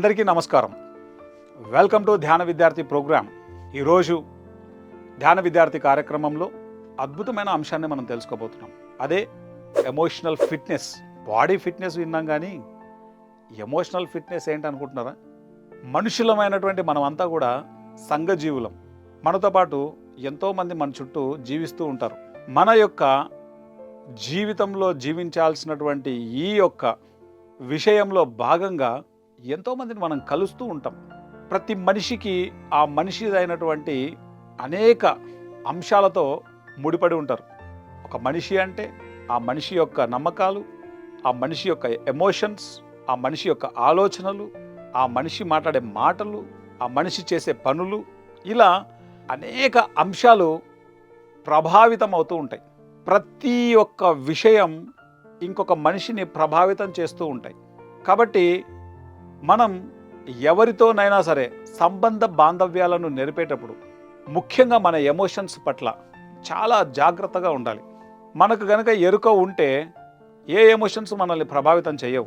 అందరికీ నమస్కారం. Welcome to ధ్యాన విద్యార్థి ప్రోగ్రామ్. ఈరోజు ధ్యాన విద్యార్థి కార్యక్రమంలో అద్భుతమైన అంశాన్ని మనం తెలుసుకోబోతున్నాం. అదే ఎమోషనల్ ఫిట్నెస్ బాడీ ఫిట్నెస్ విన్నాం కానీ ఎమోషనల్ ఫిట్నెస్ ఏంటనుకుంటున్నారా? మనుషులమైనటువంటి మనమంతా కూడా సంఘజీవులం. మనతో పాటు ఎంతోమంది మన చుట్టూ జీవిస్తూ ఉంటారు. మన యొక్క జీవితంలో జీవించాల్సినటువంటి ఈ యొక్క విషయంలో భాగంగా ఎంతోమందిని మనం కలుస్తూ ఉంటాం. ప్రతి మనిషికి ఆ మనిషి అయినటువంటి అనేక అంశాలతో ముడిపడి ఉంటారు. ఒక మనిషి అంటే ఆ మనిషి యొక్క నమ్మకాలు ఆ మనిషి యొక్క ఎమోషన్స్ ఆ మనిషి యొక్క ఆలోచనలు ఆ మనిషి మాట్లాడే మాటలు ఆ మనిషి చేసే పనులు ఇలా అనేక అంశాలు ప్రభావితం అవుతూ ఉంటాయి. ప్రతి ఒక్క విషయం ఇంకొక మనిషిని ప్రభావితం చేస్తూ ఉంటాయి. కాబట్టి మనం ఎవరితోనైనా సరే సంబంధ బాంధవ్యాలను నెరిపేటప్పుడు ముఖ్యంగా మన ఎమోషన్స్ పట్ల చాలా జాగ్రత్తగా ఉండాలి. మనకు గనక ఎరుక ఉంటే ఏ ఎమోషన్స్ మనల్ని ప్రభావితం చేయవు.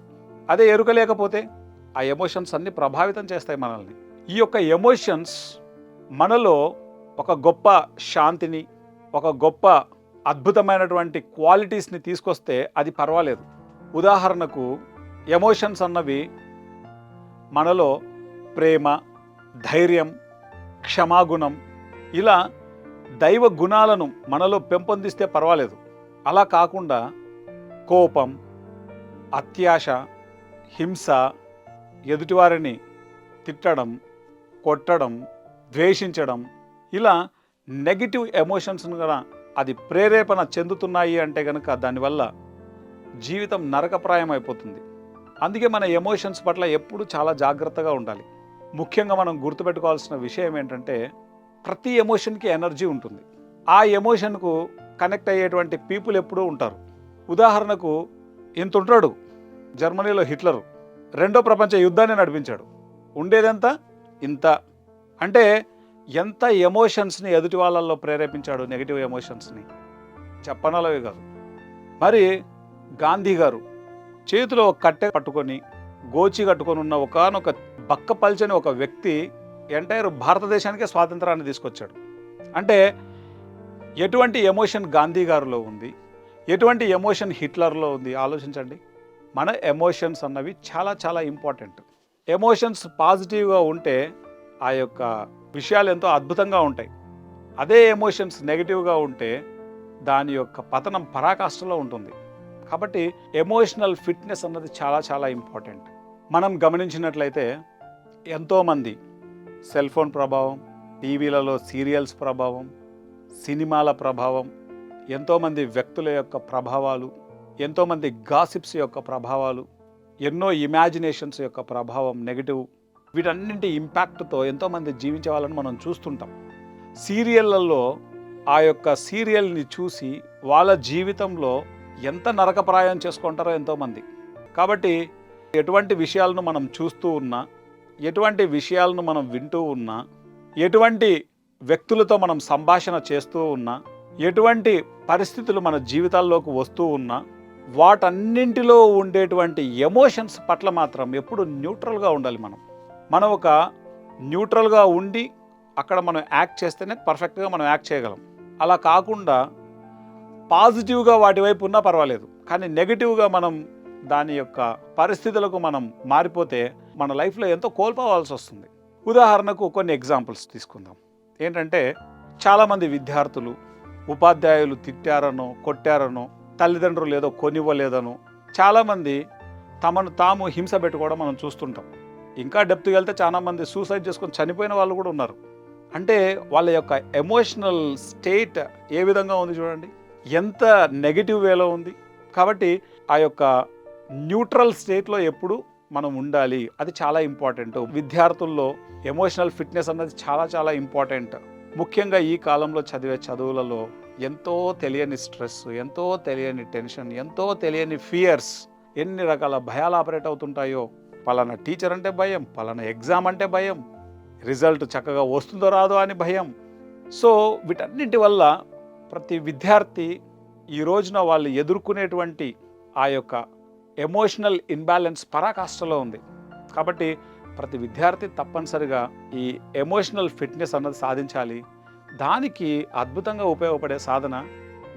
అదే ఎరుక లేకపోతే ఆ ఎమోషన్స్ అన్ని ప్రభావితం చేస్తాయి మనల్ని. ఈ యొక్క ఎమోషన్స్ మనలో ఒక గొప్ప శాంతిని ఒక గొప్ప అద్భుతమైనటువంటి క్వాలిటీస్ని తీసుకొస్తే అది పర్వాలేదు. ఉదాహరణకు ఎమోషన్స్ అన్నవి మనలో ప్రేమ ధైర్యం క్షమాగుణం ఇలా దైవ గుణాలను మనలో పెంపొందిస్తే పర్వాలేదు. అలా కాకుండా కోపం అత్యాశ హింస ఎదుటివారిని తిట్టడం కొట్టడం ద్వేషించడం ఇలా నెగిటివ్ ఎమోషన్స్ను కూడా అది ప్రేరేపణ చెందుతున్నాయి అంటే కనుక దానివల్ల జీవితం నరకప్రాయం అయిపోతుంది అందుకే మన ఎమోషన్స్ పట్ల ఎప్పుడు చాలా జాగ్రత్తగా ఉండాలి. ముఖ్యంగా మనం గుర్తుపెట్టుకోవాల్సిన విషయం ఏంటంటే ప్రతి ఎమోషన్కి ఎనర్జీ ఉంటుంది. ఆ ఎమోషన్కు కనెక్ట్ అయ్యేటువంటి పీపుల్ ఎప్పుడూ ఉంటారు. ఉదాహరణకు ఇంత ఉంటాడు జర్మనీలో హిట్లరు. రెండో ప్రపంచ యుద్ధాన్ని నడిపించాడు. ఉండేదెంత? ఇంత. అంటే ఎంత ఎమోషన్స్ని ఎదుటి వాళ్ళల్లో ప్రేరేపించాడు నెగిటివ్ ఎమోషన్స్ని? చెప్పనలవి కాదు. మరి గాంధీ గారు చేతిలో ఒక కట్టె పట్టుకొని గోచి కట్టుకొని ఉన్న ఒకనొక బక్క పల్చని ఒక వ్యక్తి ఎంటైర్ భారతదేశానికే స్వాతంత్రాన్ని తీసుకొచ్చాడు. అంటే ఎటువంటి ఎమోషన్ గాంధీ గారిలో ఉంది? ఎటువంటి ఎమోషన్ హిట్లర్లో ఉంది? ఆలోచించండి. మన ఎమోషన్స్ అన్నవి చాలా చాలా ఇంపార్టెంట్. ఎమోషన్స్ పాజిటివ్గా ఉంటే ఆ యొక్క విషయాలు ఎంతో అద్భుతంగా ఉంటాయి. అదే ఎమోషన్స్ నెగిటివ్గా ఉంటే దాని యొక్క పతనం పరాకాష్టలో ఉంటుంది. కాబట్టి ఎమోషనల్ ఫిట్నెస్ అన్నది చాలా చాలా ఇంపార్టెంట్ మనం గమనించినట్లయితే ఎంతోమంది సెల్ ఫోన్ ప్రభావం టీవీలలో సీరియల్స్ ప్రభావం సినిమాల ప్రభావం ఎంతోమంది వ్యక్తుల యొక్క ప్రభావాలు ఎంతోమంది గాసిప్స్ యొక్క ప్రభావాలు ఎన్నో ఇమాజినేషన్స్ యొక్క ప్రభావం నెగిటివ్ వీటన్నింటి ఇంపాక్ట్తో ఎంతోమంది జీవించే వాళ్ళని మనం చూస్తుంటాం. సీరియళ్ళలో ఆ యొక్క సీరియల్ని చూసి వాళ్ళ జీవితంలో ఎంత నరకప్రాయం చేసుకుంటారో ఎంతోమంది. కాబట్టి ఎటువంటి విషయాలను మనం చూస్తూ ఉన్నా ఎటువంటి విషయాలను మనం వింటూ ఉన్నా ఎటువంటి వ్యక్తులతో మనం సంభాషణ చేస్తూ ఉన్నా ఎటువంటి పరిస్థితులు మన జీవితాల్లోకి వస్తూ ఉన్నా వాటన్నింటిలో ఉండేటువంటి ఎమోషన్స్ పట్ల మాత్రం ఎప్పుడు న్యూట్రల్గా ఉండాలి మనం. మనం ఒక న్యూట్రల్గా ఉండి అక్కడ మనం యాక్ట్ చేస్తేనే పర్ఫెక్ట్గా మనం యాక్ట్ చేయగలం. అలా కాకుండా పాజిటివ్గా వాటి వైపు ఉన్నా పర్వాలేదు. కానీ నెగిటివ్గా మనం దాని యొక్క పరిస్థితులకు మనం మారిపోతే మన లైఫ్లో ఎంతో కోల్పోవాల్సి వస్తుంది. ఉదాహరణకు కొన్ని ఎగ్జాంపుల్స్ తీసుకుందాం. ఏంటంటే చాలామంది విద్యార్థులు ఉపాధ్యాయులు తిట్టారనో కొట్టారనో తల్లిదండ్రులు ఏదో కొనివ్వలేదనో చాలామంది తమను తాము హింస పెట్టుకోవడం మనం చూస్తుంటాం. ఇంకా డెప్త్కి వెళ్తే చాలామంది సూసైడ్ చేసుకొని చనిపోయిన వాళ్ళు కూడా ఉన్నారు. అంటే వాళ్ళ యొక్క ఎమోషనల్ స్టేట్ ఏ విధంగా ఉంది చూడండి. ఎంత నెగిటివ్ వేలో ఉంది. కాబట్టి ఆ యొక్క న్యూట్రల్ స్టేట్లో ఎప్పుడు మనం ఉండాలి అది చాలా ఇంపార్టెంట్ విద్యార్థుల్లో ఎమోషనల్ ఫిట్నెస్ అన్నది చాలా చాలా ఇంపార్టెంట్ ముఖ్యంగా ఈ కాలంలో చదివే చదువులలో ఎంతో తెలియని స్ట్రెస్ ఎంతో తెలియని టెన్షన్ ఎంతో తెలియని ఫియర్స్ ఎన్ని రకాల భయాలు ఆపరేట్ అవుతుంటాయో. పలానా టీచర్ అంటే భయం పలానా ఎగ్జామ్ అంటే భయం. రిజల్ట్ చక్కగా వస్తుందో రాదో అని భయం. సో వీటన్నింటి వల్ల ప్రతి విద్యార్థి ఈ రోజున వాళ్ళు ఎదుర్కొనేటువంటి ఆ యొక్క ఎమోషనల్ ఇన్బ్యాలెన్స్ పరాకాష్టలో ఉంది. కాబట్టి ప్రతి విద్యార్థి తప్పనిసరిగా ఈ ఎమోషనల్ ఫిట్నెస్ అన్నది సాధించాలి. దానికి అద్భుతంగా ఉపయోగపడే సాధన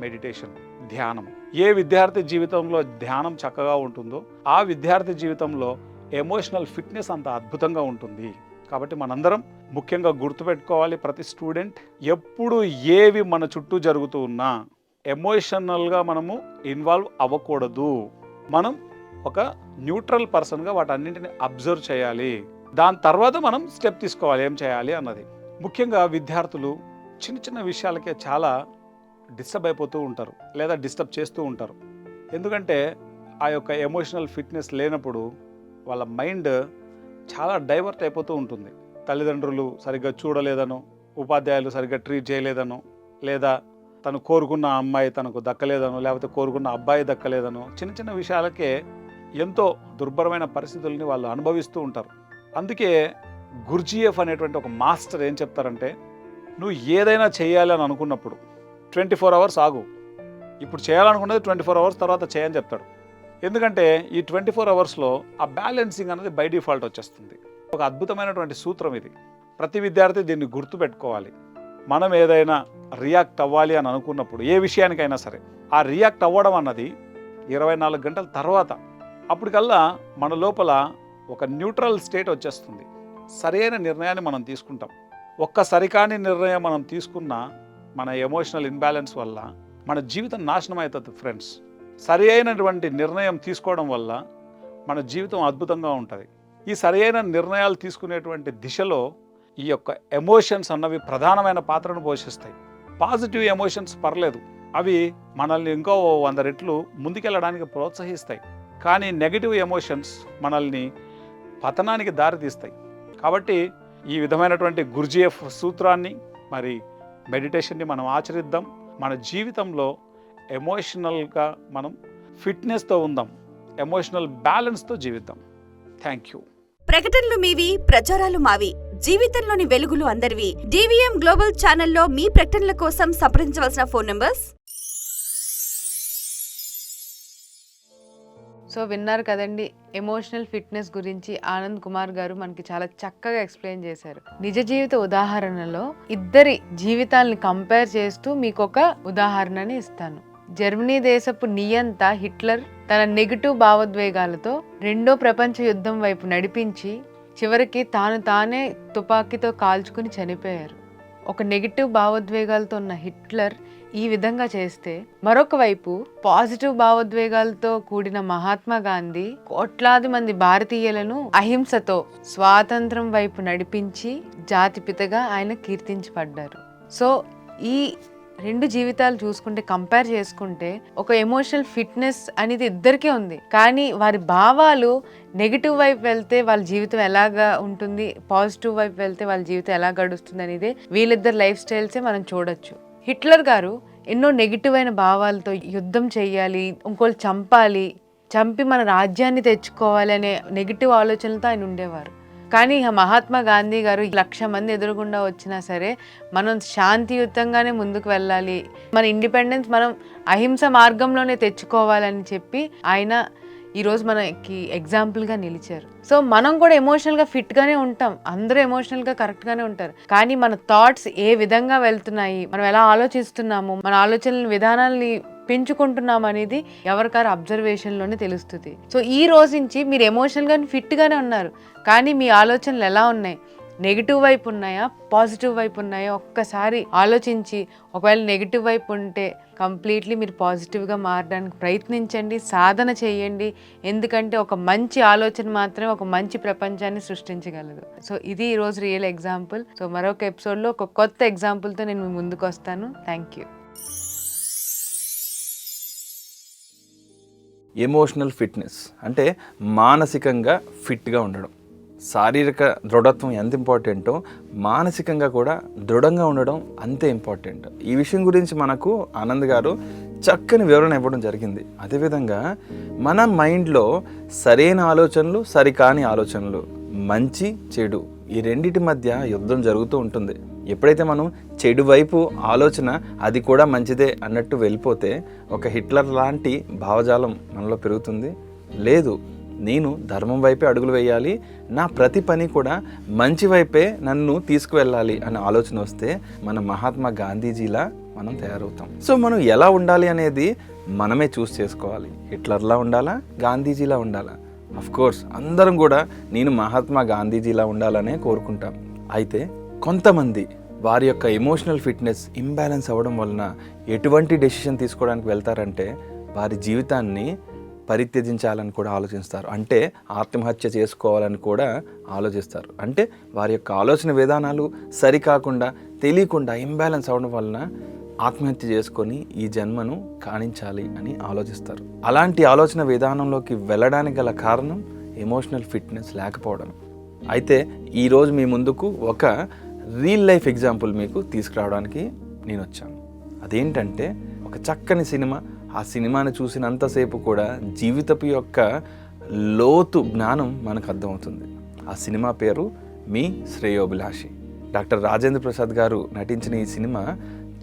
మెడిటేషన్ ధ్యానం. ఏ విద్యార్థి జీవితంలో ధ్యానం చక్కగా ఉంటుందో ఆ విద్యార్థి జీవితంలో ఎమోషనల్ ఫిట్నెస్ అంత అద్భుతంగా ఉంటుంది. కాబట్టి మనందరం ముఖ్యంగా గుర్తుపెట్టుకోవాలి ప్రతి స్టూడెంట్. ఎప్పుడు ఏవి మన చుట్టూ జరుగుతూ ఉన్నా ఎమోషనల్గా మనము ఇన్వాల్వ్ అవ్వకూడదు. మనం ఒక న్యూట్రల్ పర్సన్గా వాటన్నింటిని అబ్జర్వ్ చేయాలి. దాని తర్వాత మనం స్టెప్ తీసుకోవాలి ఏం చేయాలి అన్నది. ముఖ్యంగా విద్యార్థులు చిన్న చిన్న విషయాలకే చాలా డిస్టర్బ్ అయిపోతూ ఉంటారు లేదా డిస్టర్బ్ చేస్తూ ఉంటారు. ఎందుకంటే ఆ యొక్క ఎమోషనల్ ఫిట్నెస్ లేనప్పుడు వాళ్ళ మైండ్ చాలా డైవర్ట్ అయిపోతూ ఉంటుంది. తల్లిదండ్రులు సరిగ్గా చూడలేదనో ఉపాధ్యాయులు సరిగ్గా ట్రీట్ చేయలేదనో లేదా తను కోరుకున్న అమ్మాయి తనకు దక్కలేదనో లేకపోతే కోరుకున్న అబ్బాయి దక్కలేదనో చిన్న చిన్న విషయాలకే ఎంతో దుర్భరమైన పరిస్థితుల్ని వాళ్ళు అనుభవిస్తూ ఉంటారు. అందుకే గుర్జీఎఫ్ అనేటువంటి ఒక మాస్టర్ ఏం చెప్తారంటే నువ్వు ఏదైనా చేయాలి అని అనుకున్నప్పుడు ట్వంటీ ఫోర్ అవర్స్ ఆగు. ఇప్పుడు చేయాలనుకున్నది ట్వంటీ ఫోర్ అవర్స్ తర్వాత చేయని చెప్తాడు. ఎందుకంటే ఈ ట్వంటీ ఫోర్ అవర్స్లో ఆ బ్యాలెన్సింగ్ అనేది బై డిఫాల్ట్ వచ్చేస్తుంది. ఒక అద్భుతమైనటువంటి సూత్రం ఇది. ప్రతి విద్యార్థి దీన్ని గుర్తుపెట్టుకోవాలి. మనం ఏదైనా రియాక్ట్ అవ్వాలి అని అనుకున్నప్పుడు ఏ విషయానికైనా సరే ఆ రియాక్ట్ అవ్వడం అన్నది ఇరవై నాలుగు గంటల తర్వాత అప్పటికల్లా మన లోపల ఒక న్యూట్రల్ స్టేట్ వచ్చేస్తుంది. సరైన నిర్ణయాన్ని మనం తీసుకుంటాం. ఒక్క సరికాని నిర్ణయం మనం తీసుకున్న మన ఎమోషనల్ ఇన్బ్యాలెన్స్ వల్ల మన జీవితం నాశనం అవుతుంది ఫ్రెండ్స్. సరి అయినటువంటి నిర్ణయం తీసుకోవడం వల్ల మన జీవితం అద్భుతంగా ఉంటుంది. ఈ సరైన నిర్ణయాలు తీసుకునేటువంటి దిశలో ఈ యొక్క ఎమోషన్స్ అన్నవి ప్రధానమైన పాత్రను పోషిస్తాయి. పాజిటివ్ ఎమోషన్స్ పర్లేదు. అవి మనల్ని ఇంకో వంద రెట్లు ముందుకెళ్ళడానికి ప్రోత్సహిస్తాయి. కానీ నెగిటివ్ ఎమోషన్స్ మనల్ని పతనానికి దారితీస్తాయి. కాబట్టి ఈ విధమైనటువంటి గుర్జిఎఫ్ సూత్రాన్ని మరి మెడిటేషన్ని మనం ఆచరిద్దాం. మన జీవితంలో ఎమోషనల్గా మనం ఫిట్నెస్తో ఉందాం. ఎమోషనల్ బ్యాలెన్స్తో జీవిద్దాం. Thank you. ప్రకటనలు మీవి ప్రచారాలు మావి. జీవితంలోని వెలుగులు అందరివి. డివిఎం గ్లోబల్ ఛానల్లో మీ ప్రకటనల కోసం సంప్రదించవలసిన ఫోన్ నంబర్స్? సో విన్నారు కదండి ఎమోషనల్ ఫిట్నెస్ గురించి ఆనంద్ కుమార్ గారు మనకి చాలా చక్కగా ఎక్స్ప్లెయిన్ చేశారు. నిజ జీవిత ఉదాహరణలో ఇద్దరి జీవితాల్ని కంపేర్ చేస్తూ మీకు ఒక ఉదాహరణని ఇస్తాను. జర్మనీ దేశపు నియంత హిట్లర్ తన నెగిటివ్ భావోద్వేగాలతో రెండో ప్రపంచ యుద్ధం వైపు నడిపించి చివరికి తాను తానే తుపాకీతో కాల్చుకుని చనిపోయారు. ఒక నెగిటివ్ భావోద్వేగాలతో ఉన్న హిట్లర్ ఈ విధంగా చేస్తే మరొక వైపు పాజిటివ్ భావోద్వేగాలతో కూడిన మహాత్మా గాంధీ కోట్లాది మంది భారతీయులను అహింసతో స్వాతంత్రం వైపు నడిపించి జాతిపితగా ఆయన కీర్తించబడ్డారు. సో ఈ రెండు జీవితాలు చూసుకుంటే కంపేర్ చేసుకుంటే ఒక ఎమోషనల్ ఫిట్నెస్ అనేది ఇద్దరికే ఉంది. కానీ వారి భావాలు నెగిటివ్ వైపు వెళ్తే వాళ్ళ జీవితం ఎలాగా ఉంటుంది పాజిటివ్ వైపు వెళ్తే వాళ్ళ జీవితం ఎలా గడుస్తుంది అనేది వీళ్ళిద్దరు లైఫ్ స్టైల్సే మనం చూడొచ్చు. హిట్లర్ గారు ఎన్నో నెగిటివ్ అయిన భావాలతో యుద్ధం చేయాలి ఇంకోళ్ళు చంపాలి చంపి మన రాజ్యాన్ని తెచ్చుకోవాలి అనే నెగిటివ్ ఆలోచనలతో ఆయన ఉండేవారు. కానీ ఇక మహాత్మా గాంధీ గారు లక్ష మంది ఎదురుగుండా వచ్చినా సరే మనం శాంతియుతంగానే ముందుకు వెళ్ళాలి. మన ఇండిపెండెన్స్ మనం అహింస మార్గంలోనే తెచ్చుకోవాలని చెప్పి ఆయన ఈరోజు మనకి ఎగ్జాంపుల్గా నిలిచారు. సో మనం కూడా ఎమోషనల్గా ఫిట్గానే ఉంటాం. అందరూ ఎమోషనల్గా కరెక్ట్గానే ఉంటారు. కానీ మన థాట్స్ ఏ విధంగా వెళ్తున్నాయి? మనం ఎలా ఆలోచిస్తున్నాము? మన ఆలోచనల విధానాల్ని పెంచుకుంటున్నాం అనేది ఎవరికారు అబ్జర్వేషన్లోనే తెలుస్తుంది. సో ఈ రోజు నుంచి మీరు ఎమోషనల్గా ఫిట్గానే ఉన్నారు. కానీ మీ ఆలోచనలు ఎలా ఉన్నాయి? నెగిటివ్ వైపు ఉన్నాయా? పాజిటివ్ వైపు ఉన్నాయా? ఒక్కసారి ఆలోచించి ఒకవేళ నెగిటివ్ వైపు ఉంటే కంప్లీట్లీ మీరు పాజిటివ్గా మారడానికి ప్రయత్నించండి సాధన చేయండి. ఎందుకంటే ఒక మంచి ఆలోచన మాత్రమే ఒక మంచి ప్రపంచాన్ని సృష్టించగలదు. సో ఇది ఈరోజు రియల్ ఎగ్జాంపుల్. సో మరొక ఎపిసోడ్లో ఒక కొత్త ఎగ్జాంపుల్తో నేను మీ ముందుకు వస్తాను. Thank you. ఎమోషనల్ ఫిట్నెస్ అంటే మానసికంగా ఫిట్గా ఉండడం. శారీరక దృఢత్వం ఎంత ఇంపార్టెంటో మానసికంగా కూడా దృఢంగా ఉండడం అంతే ఇంపార్టెంట్. ఈ విషయం గురించి మనకు ఆనంద్ గారు చక్కని వివరణ ఇవ్వడం జరిగింది. అదేవిధంగా మన మైండ్లో సరైన ఆలోచనలు సరికాని ఆలోచనలు మంచి చెడు ఈ రెండిటి మధ్య యుద్ధం జరుగుతూ ఉంటుంది. ఎప్పుడైతే మనం చెడు వైపు ఆలోచన అది కూడా మంచిదే అన్నట్టు వెళ్ళిపోతే ఒక హిట్లర్ లాంటి భావజాలం మనలో పెరుగుతుంది. లేదు నేను ధర్మం వైపే అడుగులు వేయాలి నా ప్రతి పని కూడా మంచి వైపే నన్ను తీసుకువెళ్ళాలి అనే ఆలోచన వస్తే మన మహాత్మా గాంధీజీలా మనం తయారవుతాం. సో మనం ఎలా ఉండాలి అనేది మనమే చూస్ చేసుకోవాలి. హిట్లర్లా ఉండాలా? గాంధీజీలా ఉండాలా? అఫ్ కోర్స్ అందరం కూడా నేను మహాత్మా గాంధీజీలా ఉండాలనే కోరుకుంటాం. అయితే కొంతమంది వారి యొక్క ఎమోషనల్ ఫిట్నెస్ ఇంబ్యాలెన్స్ అవ్వడం వలన ఎటువంటి డెసిషన్ తీసుకోవడానికి వెళ్తారంటే వారి జీవితాన్ని పరిత్యజించాలని కూడా ఆలోచిస్తారు. అంటే ఆత్మహత్య చేసుకోవాలని కూడా ఆలోచిస్తారు. అంటే వారి యొక్క ఆలోచన విధానాలు సరికాకుండా తెలియకుండా ఇంబ్యాలెన్స్ అవ్వడం వలన ఆత్మహత్య చేసుకొని ఈ జన్మను కాణించాలి అని ఆలోచిస్తారు. అలాంటి ఆలోచన విధానంలోకి వెళ్ళడానికి గల కారణం ఎమోషనల్ ఫిట్నెస్ లేకపోవడం. అయితే ఈరోజు మీ ముందుకు ఒక రియల్ లైఫ్ ఎగ్జాంపుల్ మీకు తీసుకురావడానికి నేను వచ్చాను. అదేంటంటే ఒక చక్కని సినిమా ఆ సినిమాని చూసినంతసేపు కూడా జీవితపు యొక్క లోతు జ్ఞానం మనకు అర్థమవుతుంది. ఆ సినిమా పేరు మీ శ్రేయోభిలాషి. డాక్టర్ రాజేంద్ర ప్రసాద్ గారు నటించిన ఈ సినిమా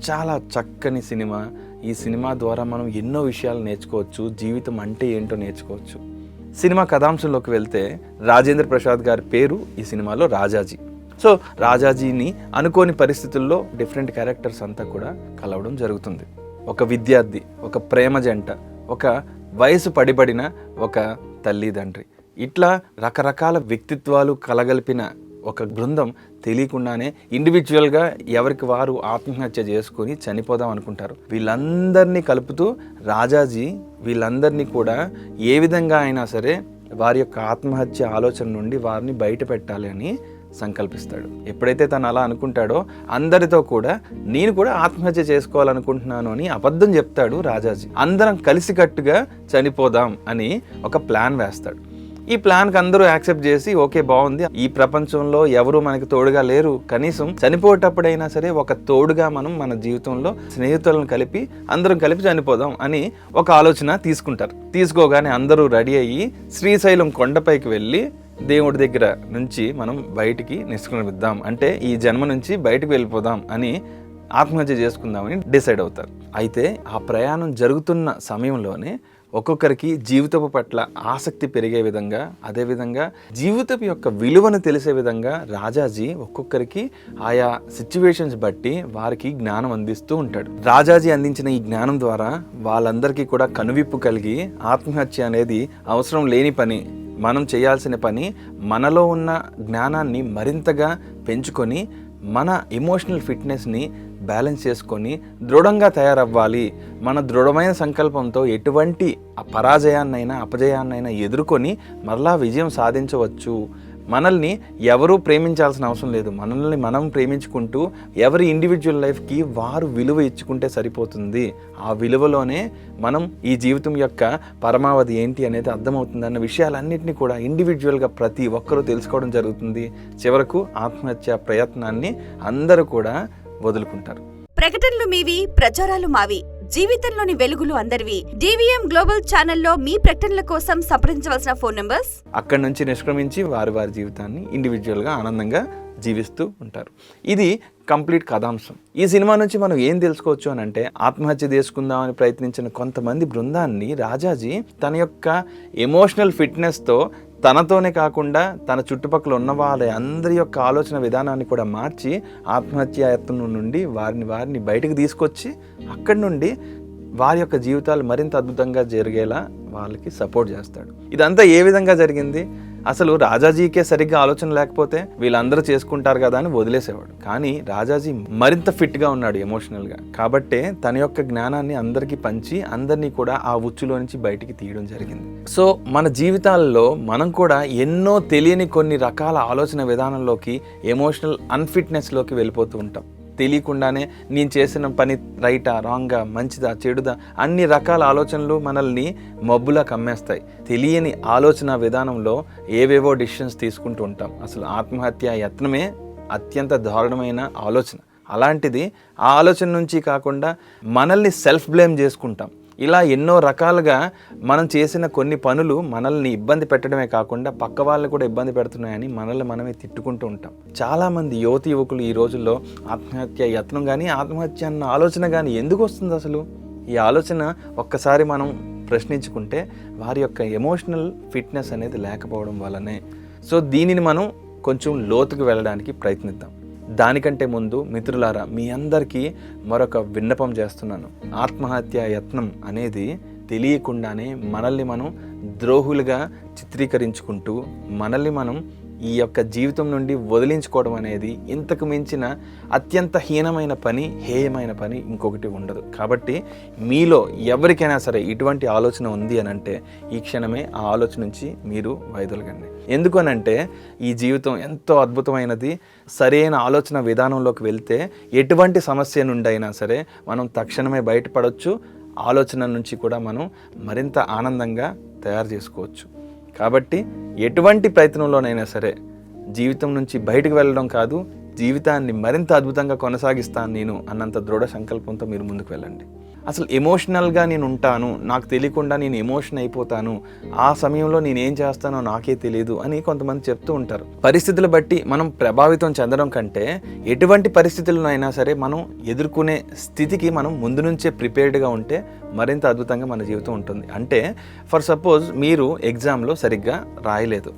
చాలా చక్కని సినిమా. ఈ సినిమా ద్వారా మనం ఎన్నో విషయాలు నేర్చుకోవచ్చు జీవితం అంటే ఏంటో నేర్చుకోవచ్చు. సినిమా కథాంశంలోకి వెళ్తే రాజేంద్ర ప్రసాద్ గారి పేరు ఈ సినిమాలో రాజాజీ. సో రాజాజీని అనుకోని పరిస్థితుల్లో డిఫరెంట్ క్యారెక్టర్స్ అంతా కూడా కలవడం జరుగుతుంది. ఒక విద్యార్థి ఒక ప్రేమ జంట ఒక వయసు పడిబడిన ఒక తల్లిదండ్రి. ఇట్లా రకరకాల వ్యక్తిత్వాలు కలగలిపిన ఒక బృందం తెలియకుండానే ఇండివిజువల్గా ఎవరికి వారు ఆత్మహత్య చేసుకొని చనిపోదాం అనుకుంటారు. వీళ్ళందరినీ కలుపుతూ రాజాజీ వీళ్ళందరినీ కూడా ఏ విధంగా అయినా సరే వారి యొక్క ఆత్మహత్య ఆలోచన నుండి వారిని బయట పెట్టాలి అని సంకల్పిస్తాడు. ఎప్పుడైతే తను అలా అనుకుంటాడో అందరితో కూడా నేను కూడా ఆత్మహత్య చేసుకోవాలనుకుంటున్నాను అని అబద్ధం చెప్తాడు రాజాజీ. అందరం కలిసికట్టుగా చనిపోదాం అని ఒక ప్లాన్ వేస్తాడు. ఈ ప్లాన్కి అందరూ యాక్సెప్ట్ చేసి ఓకే బాగుంది. ఈ ప్రపంచంలో ఎవరు మనకి తోడుగా లేరు. కనీసం చనిపోయేటప్పుడైనా సరే ఒక తోడుగా మనం మన జీవితంలో స్నేహితులను కలిపి అందరం కలిపి చనిపోదాం అని ఒక ఆలోచన తీసుకుంటారు. తీసుకోగానే అందరూ రెడీ అయ్యి శ్రీశైలం కొండపైకి వెళ్ళి దేవుడి దగ్గర నుంచి మనం బయటికి నిష్క్రమిద్దాం. అంటే ఈ జన్మ నుంచి బయటకు వెళ్ళిపోదాం అని ఆత్మహత్య చేసుకుందామని డిసైడ్ అవుతారు. అయితే ఆ ప్రయాణం జరుగుతున్న సమయంలోనే ఒక్కొక్కరికి జీవితపు పట్ల ఆసక్తి పెరిగే విధంగా అదేవిధంగా జీవితపు యొక్క విలువను తెలిసే విధంగా రాజాజీ ఒక్కొక్కరికి ఆయా సిచ్యువేషన్స్ బట్టి వారికి జ్ఞానం అందిస్తూ ఉంటాడు. రాజాజీ అందించిన ఈ జ్ఞానం ద్వారా వాళ్ళందరికీ కూడా కనువిప్పు కలిగి ఆత్మహత్య అనేది అవసరం లేని పని మనం చేయాల్సిన పని మనలో ఉన్న జ్ఞానాన్ని మరింతగా పెంచుకొని మన ఎమోషనల్ ఫిట్నెస్ని బ్యాలెన్స్ చేసుకొని దృఢంగా తయారవ్వాలి. మన దృఢమైన సంకల్పంతో ఎటువంటి పరాజయాన్నైనా అపజయాన్నైనా ఎదుర్కొని మరలా విజయం సాధించవచ్చు. మనల్ని ఎవరూ ప్రేమించాల్సిన అవసరం లేదు. మనల్ని మనం ప్రేమించుకుంటూ ఎవరి ఇండివిజువల్ లైఫ్కి వారు విలువ ఇచ్చుకుంటే సరిపోతుంది. ఆ విలువలోనే మనం ఈ జీవితం యొక్క పరమావధి ఏంటి అనేది అర్థమవుతుంది అన్న విషయాలన్నింటినీ కూడా ఇండివిజువల్గా ప్రతి ఒక్కరూ తెలుసుకోవడం జరుగుతుంది. చివరకు ఆత్మహత్య ప్రయత్నాన్ని అందరూ కూడా వదులుకుంటారు. ప్రకటనలు మీవి ప్రచారాలు మావి. జీవితంలోని వెలుగులు అందరివి. డివిఎం గ్లోబల్ ఛానల్లో మీ ప్రకటనల కోసం సంప్రదించవలసిన ఫోన్ నంబర్స్? అక్కడి నుంచి నిష్క్రమించి వారి వారి జీవితాన్ని ఇండివిజువల్గా ఆనందంగా జీవిస్తూ ఉంటారు. ఇది కంప్లీట్ కథాంశం. ఈ సినిమా నుంచి మనం ఏం తెలుసుకోవచ్చు అని అంటే ఆత్మహత్య చేసుకుందామని ప్రయత్నించిన కొంతమంది బృందాన్ని రాజాజీ తన యొక్క ఎమోషనల్ ఫిట్నెస్తో తనతోనే కాకుండా తన చుట్టుపక్కల ఉన్న వాళ్ళ అందరి యొక్క ఆలోచన విధానాన్ని కూడా మార్చి ఆత్మహత్యాయత్నం నుండి వారిని వారిని బయటకు తీసుకొచ్చి అక్కడి నుండి వారి యొక్క జీవితాలు మరింత అద్భుతంగా జరిగేలా వాళ్ళకి సపోర్ట్ చేస్తాడు. ఇదంతా ఏ విధంగా జరిగింది? అసలు రాజాజీకే సరిగ్గా ఆలోచన లేకపోతే వీళ్ళందరూ చేసుకుంటారు కదా అని వదిలేసేవాడు. కానీ రాజాజీ మరింత ఫిట్గా ఉన్నాడు ఎమోషనల్గా. కాబట్టే తన యొక్క జ్ఞానాన్ని అందరికీ పంచి అందరినీ కూడా ఆ ఉచ్చులో నుంచి బయటికి తీయడం జరిగింది. సో మన జీవితాల్లో మనం కూడా ఎన్నో తెలియని కొన్ని రకాల ఆలోచన విధానంలోకి ఎమోషనల్ అన్ఫిట్నెస్లోకి వెళ్ళిపోతూ ఉంటాం. తెలియకుండానే నేను చేసిన పని రైటా రాంగా మంచిదా చెడుదా అన్ని రకాల ఆలోచనలు మనల్ని మబ్బులా కమ్మేస్తాయి. తెలియని ఆలోచన విధానంలో ఏవేవో డిసిషన్స్ తీసుకుంటూ ఉంటాం. అసలు ఆత్మహత్య యత్నమే అత్యంత దారుణమైన ఆలోచన. అలాంటిది ఆ ఆలోచన నుంచి కాకుండా మనల్ని సెల్ఫ్ బ్లేమ్ చేసుకుంటాం. ఇలా ఎన్నో రకాలుగా మనం చేసిన కొన్ని పనులు మనల్ని ఇబ్బంది పెట్టడమే కాకుండా పక్క వాళ్ళు కూడా ఇబ్బంది పెడుతున్నాయని మనల్ని మనమే తిట్టుకుంటూ ఉంటాం. చాలామంది యువతి యువకులు ఈ రోజుల్లో ఆత్మహత్య యత్నం కానీ ఆత్మహత్య అన్న ఆలోచన కానీ ఎందుకు వస్తుంది అసలు? ఈ ఆలోచన ఒక్కసారి మనం ప్రశ్నించుకుంటే వారి యొక్క ఎమోషనల్ ఫిట్నెస్ అనేది లేకపోవడం వల్లనే. సో దీనిని మనం కొంచెం లోతుకు వెళ్ళడానికి ప్రయత్నిద్దాం. దానికంటే ముందు మిత్రులారా మీ అందరికీ మరొక విన్నపం చేస్తున్నాను. ఆత్మహత్య యత్నం అనేది తెలియకుండానే మనల్ని మనం ద్రోహులుగా చిత్రీకరించుకుంటూ మనల్ని మనం ఈ యొక్క జీవితం నుండి వదిలించుకోవడం అనేది ఇంతకు మించిన అత్యంత హీనమైన పని హేయమైన పని ఇంకొకటి ఉండదు. కాబట్టి మీలో ఎవరికైనా సరే ఇటువంటి ఆలోచన ఉంది అని అంటే ఈ క్షణమే ఆ ఆలోచన నుంచి మీరు వైదొలగండి. ఎందుకనంటే ఈ జీవితం ఎంతో అద్భుతమైనది. సరైన ఆలోచన విధానంలోకి వెళ్తే ఎటువంటి సమస్య నుండి అయినా సరే మనం తక్షణమే బయటపడవచ్చు ఆలోచన నుంచి కూడా మనం మరింత ఆనందంగా తయారు చేసుకోవచ్చు. కాబట్టి ఎటువంటి ప్రయత్నంలోనైనా సరే జీవితం నుంచి బయటకు వెళ్ళడం కాదు జీవితాన్ని మరింత అద్భుతంగా కొనసాగిస్తాను నేను అన్నంత దృఢ సంకల్పంతో మీరు ముందుకు వెళ్ళండి. అసలు ఎమోషనల్గా నేను ఉంటాను నాకు తెలియకుండా నేను ఎమోషన్ అయిపోతాను ఆ సమయంలో నేను ఏం చేస్తానో నాకే తెలియదు అని కొంతమంది చెప్తూ ఉంటారు. పరిస్థితులు బట్టి మనం ప్రభావితం చెందడం కంటే ఎటువంటి పరిస్థితులనైనా సరే మనం ఎదుర్కొనే స్థితికి మనం ముందు నుంచే ప్రిపేర్డ్గా ఉంటే మరింత అద్భుతంగా మన జీవితం ఉంటుంది. అంటే ఫర్ సపోజ్ మీరు ఎగ్జామ్లో సరిగ్గా రాయలేదు.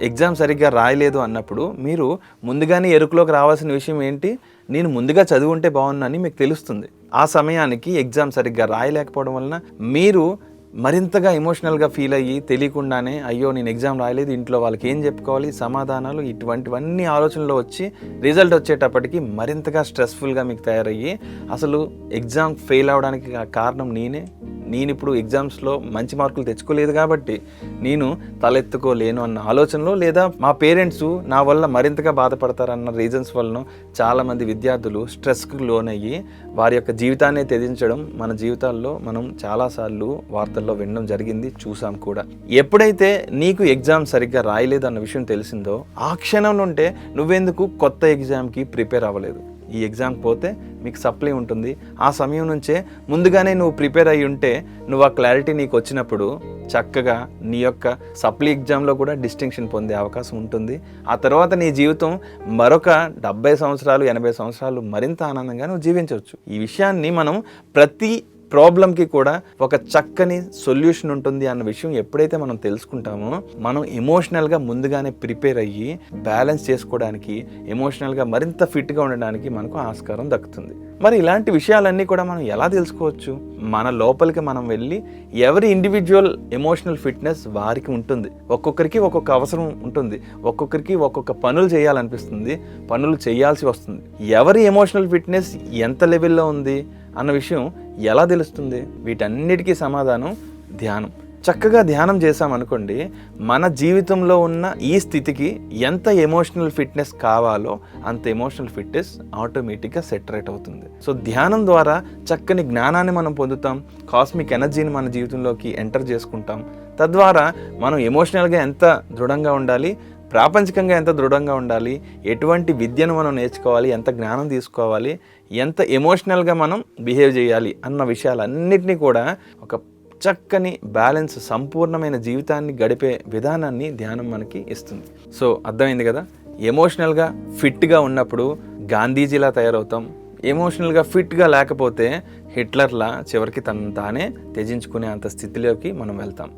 ఎగ్జామ్ సరిగ్గా రాయలేదు అన్నప్పుడు మీరు ముందుగానే ఎరుకులోకి రావాల్సిన విషయం ఏంటి? నేను ముందుగా చదువుంటే బాగున్నానని మీకు తెలుస్తుంది. ఆ సమయానికి ఎగ్జామ్ సరిగ్గా రాయలేకపోవడం వలన మీరు మరింతగా ఎమోషనల్గా ఫీల్ అయ్యి తెలియకుండానే అయ్యో నేను ఎగ్జామ్ రాయలేదు ఇంట్లో వాళ్ళకి ఏం చెప్పుకోవాలి సమాధానాలు ఇటువంటివన్నీ ఆలోచనలో వచ్చి రిజల్ట్ వచ్చేటప్పటికి మరింతగా స్ట్రెస్ఫుల్గా మీకు తయారయ్యి అసలు ఎగ్జామ్ ఫెయిల్ అవడానికి కారణం నేనే. నేను ఇప్పుడు ఎగ్జామ్స్లో మంచి మార్కులు తెచ్చుకోలేదు కాబట్టి నేను తలెత్తుకోలేను అన్న ఆలోచనలో లేదా మా పేరెంట్స్ నా వల్ల మరింతగా బాధపడతారన్న రీజన్స్ వలన చాలామంది విద్యార్థులు స్ట్రెస్కు లోనయ్యి వారి యొక్క జీవితాన్ని త్యజించడం మన జీవితాల్లో మనం చాలాసార్లు వార్తల్లో వినడం జరిగింది చూసాం కూడా. ఎప్పుడైతే నీకు ఎగ్జామ్ సరిగ్గా రాయలేదు అన్న విషయం తెలిసిందో ఆ క్షణం నుండే నువ్వెందుకు కొత్త ఎగ్జామ్కి ప్రిపేర్ అవ్వలేదు? ఈ ఎగ్జామ్ పోతే మీకు సప్లై ఉంటుంది. ఆ సమయం నుంచే ముందుగానే నువ్వు ప్రిపేర్ అయ్యి ఉంటే నువ్వు ఆ క్లారిటీ నీకు వచ్చినప్పుడు చక్కగా నీ యొక్క సప్లీ ఎగ్జామ్లో కూడా డిస్టింక్షన్ పొందే అవకాశం ఉంటుంది. ఆ తర్వాత నీ జీవితం మరొక డెబ్బై సంవత్సరాలు ఎనభై సంవత్సరాలు మరింత ఆనందంగా నువ్వు జీవించవచ్చు. ఈ విషయాన్ని మనం ప్రతి ప్రాబ్లంకి కూడా ఒక చక్కని సొల్యూషన్ ఉంటుంది అన్న విషయం ఎప్పుడైతే మనం తెలుసుకుంటామో మనం ఎమోషనల్గా ముందుగానే ప్రిపేర్ అయ్యి బ్యాలెన్స్ చేసుకోవడానికి ఎమోషనల్గా మరింత ఫిట్గా ఉండడానికి మనకు ఆస్కారం దక్కుతుంది. మరి ఇలాంటి విషయాలన్నీ కూడా మనం ఎలా తెలుసుకోవచ్చు? మన లోపలికి మనం వెళ్ళి ఎవరి ఇండివిజువల్ ఎమోషనల్ ఫిట్నెస్ వారికి ఉంటుంది. ఒక్కొక్కరికి ఒక్కొక్క అవసరం ఉంటుంది. ఒక్కొక్కరికి ఒక్కొక్క పనులు చేయాలనిపిస్తుంది. పనులు చేయాల్సి వస్తుంది. ఎవరి ఎమోషనల్ ఫిట్నెస్ ఎంత లెవెల్లో ఉంది? అన్న విషయం ఎలా తెలుస్తుంది? వీటన్నిటికీ సమాధానం ధ్యానం. చక్కగా ధ్యానం చేసామనుకోండి మన జీవితంలో ఉన్న ఈ స్థితికి ఎంత ఎమోషనల్ ఫిట్నెస్ కావాలో అంత ఎమోషనల్ ఫిట్నెస్ ఆటోమేటిక్గా సెటరేట్ అవుతుంది. సో ధ్యానం ద్వారా చక్కని జ్ఞానాన్ని మనం పొందుతాం కాస్మిక్ ఎనర్జీని మన జీవితంలోకి ఎంటర్ చేసుకుంటాం. తద్వారా మనం ఎమోషనల్గా ఎంత దృఢంగా ఉండాలి ప్రాపంచికంగా ఎంత దృఢంగా ఉండాలి? ఎటువంటి విద్యను మనం నేర్చుకోవాలి? ఎంత జ్ఞానం తీసుకోవాలి? ఎంత ఎమోషనల్గా మనం బిహేవ్ చేయాలి? అన్న విషయాలన్నిటినీ కూడా ఒక చక్కని బ్యాలెన్స్ సంపూర్ణమైన జీవితాన్ని గడిపే విధానాన్ని ధ్యానం మనకి ఇస్తుంది. సో అర్థమైంది కదా? ఎమోషనల్గా ఫిట్గా ఉన్నప్పుడు గాంధీజీలా తయారవుతాం. ఎమోషనల్గా ఫిట్గా లేకపోతే హిట్లర్లా చివరికి తను తానే త్యజించుకునే అంత స్థితిలోకి మనం వెళ్తాం.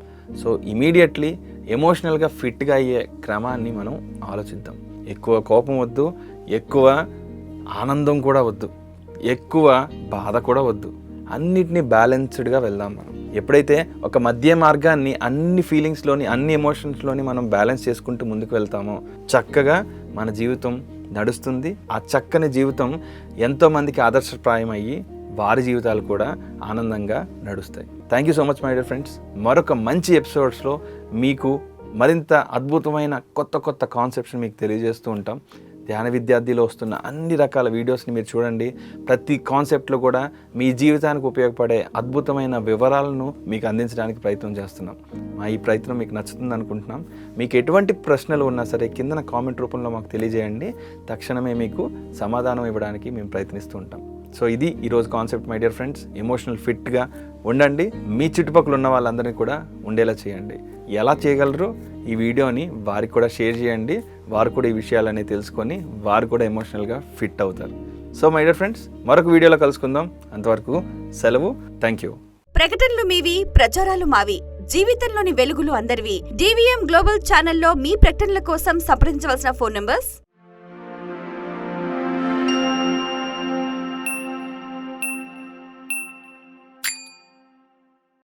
సో ఇమీడియట్లీ ఎమోషనల్గా ఫిట్గా అయ్యే క్రమాన్ని మనం ఆలోచిద్దాం. ఎక్కువ కోపం వద్దు ఎక్కువ ఆనందం కూడా వద్దు ఎక్కువ బాధ కూడా వద్దు. అన్నిటినీ బ్యాలెన్స్డ్గా వెళ్దాం మనం. ఎప్పుడైతే ఒక మధ్య మార్గాన్ని అన్ని ఫీలింగ్స్లోని అన్ని ఎమోషన్స్లోని మనం బ్యాలెన్స్ చేసుకుంటూ ముందుకు వెళ్తామో చక్కగా మన జీవితం నడుస్తుంది. ఆ చక్కని జీవితం ఎంతోమందికి ఆదర్శప్రాయం అయ్యి వారి జీవితాలు కూడా ఆనందంగా నడుస్తాయి. Thank you so much my dear friends మరొక మంచి ఎపిసోడ్స్లో మీకు మరింత అద్భుతమైన కొత్త కొత్త కాన్సెప్ట్స్ని మీకు తెలియజేస్తూ ఉంటాం. ధ్యాన విద్యార్థిలో వస్తున్న అన్ని రకాల వీడియోస్ని మీరు చూడండి. ప్రతి కాన్సెప్ట్లో కూడా మీ జీవితానికి ఉపయోగపడే అద్భుతమైన వివరాలను మీకు అందించడానికి ప్రయత్నం చేస్తున్నాం. మా ఈ ప్రయత్నం మీకు నచ్చుతుంది అనుకుంటున్నాం. మీకు ఎటువంటి ప్రశ్నలు ఉన్నా సరే కిందన కామెంట్ రూపంలో మాకు తెలియజేయండి. తక్షణమే మీకు సమాధానం ఇవ్వడానికి మేము ప్రయత్నిస్తూ ఉంటాం. సో ఇది ఈరోజు concept my dear friends. Emotional ఫిట్గా ఉండండి. మీ చుట్టుపక్కల ఉన్న వాళ్ళందరినీ కూడా ఉండేలా చేయండి. ఎలా చేయగలరు ఈ వీడియోని వారికి కూడా షేర్ చేయండి. వారు కూడా ఈ విషయాలన్నీ తెలుసుకొని వారు కూడా ఎమోషనల్గా ఫిట్ అవుతారు. సో మై డియర్ ఫ్రెండ్స్ మరొక వీడియోలో కలుసుకుందాం. అంతవరకు సెలవు. Thank you. ప్రకటనలు మీవి ప్రచారాలు మావి. జీవితంలోని వెలుగులు అందరివి. డివిఎం గ్లోబల్ ఛానల్లో మీ ప్రకటనల కోసం సంప్రదించవలసిన ఫోన్ నంబర్స్